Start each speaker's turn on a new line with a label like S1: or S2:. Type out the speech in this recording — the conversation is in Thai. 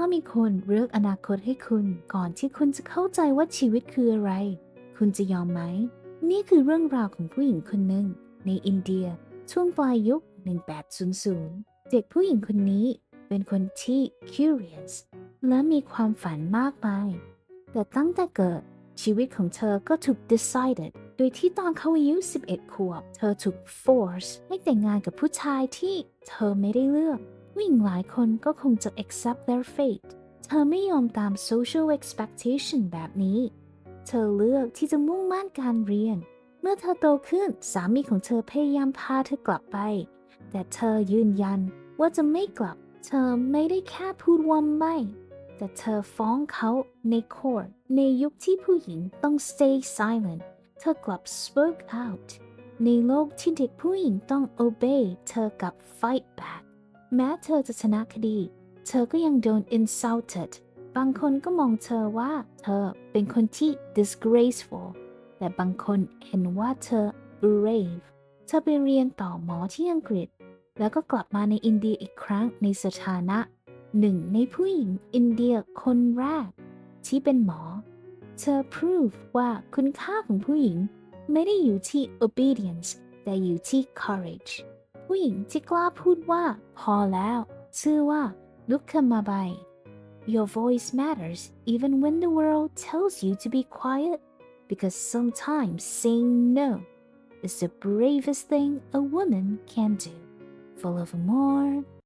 S1: ถ้ามีคนเลือกอนาคตให้คุณ ก่อนที่คุณจะเข้าใจว่าชีวิตคืออะไร คุณจะยอมไหม นี่คือเรื่องราวของผู้หญิงคนหนึ่ง ในอินเดีย ช่วงปลายยุค 1800 เด็กผู้หญิงคนนี้เป็นคนที่ curious และมีความฝันมากมาย แต่ตั้งแต่เกิดชีวิตของเธอก็ถูก decided โดยที่ตอนเขาอายุ 11 ขวบ เธอถูก force ให้แต่งงานกับผู้ชายที่เธอไม่ได้เลือก ผู้หญิงหลายคนก็คงจะ accept their fate เธอไม่ยอมตาม social expectation แบบนี้ เธอเลือกที่จะมุ่งมั่นการเรียน เมื่อเธอโตขึ้นสามีของเธอพยายามพาเธอกลับไป แต่เธอยืนยันว่าจะไม่กลับ เธอไม่ได้แค่พูดว่าไม่ แต่เธอฟ้องเขาใน court ในยุคที่ผู้หญิงต้อง stay silent เธอกลับ spoke out ในโลกที่เด็กผู้หญิงต้อง obey เธอกับ fight back แม้เธอจะชนะคดี เธอก็ยังโดน insulted บางคนก็มองเธอว่าเธอเป็นคนที่ disgraceful แต่บางคนเห็นว่าเธอ brave เธอไปเรียนต่อหมอที่อังกฤษ แล้วก็กลับมาในอินเดียอีกครั้งในสถานะหนึ่งในผู้หญิงอินเดียคนแรก ที่เป็นหมอ เธอ prove ว่าคุณค่าของผู้หญิง ไม่ได้อยู่ที่ obedience แต่อยู่ที่ courage ผู้หญิงที่กล้าพูดว่า พอแล้ว ชื่อว่า ลุกขึ้นมาใบ Your voice matters even when the world tells you to be quiet because sometimes saying no is the bravest thing a woman can do. For love more,